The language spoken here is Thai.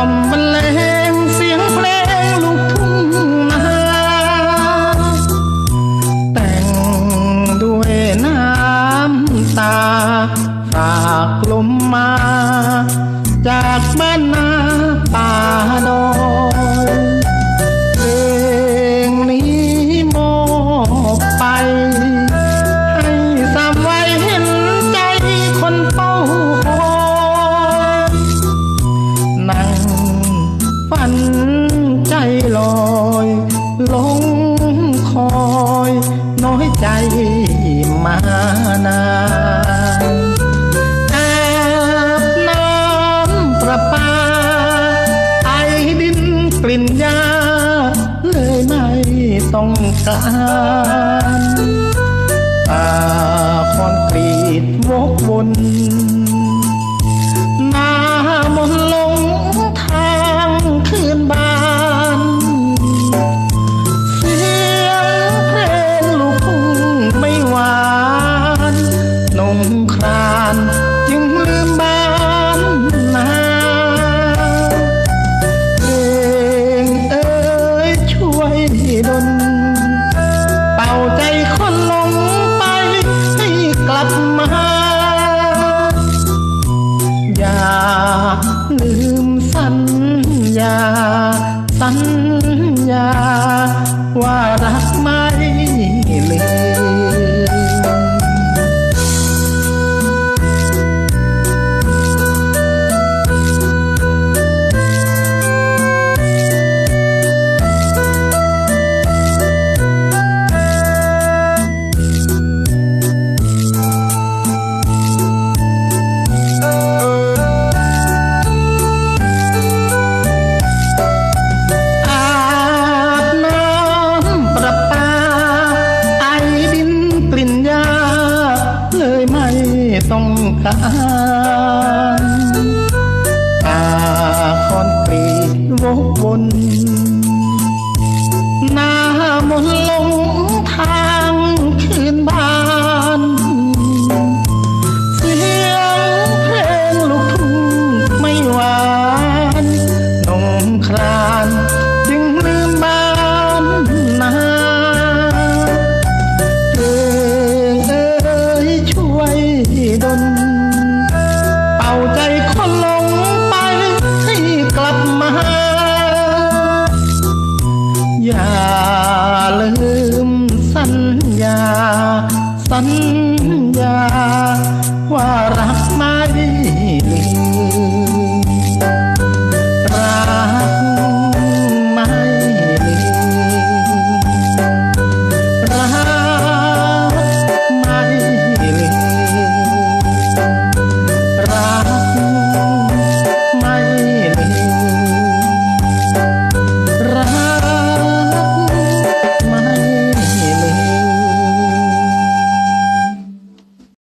อมบรรเลงเสียงเพลงลูกทุ่งนาแต่งด้วยน้ำตาฝากลมมา ลอยลงคอย น้อยใจมานานแอาบน้ำประปา ไอดินกลิ่นยา เลยไม่ต้องการ me. កានអាខនព្រីវងវុនណាមុនលំ manja warah marilis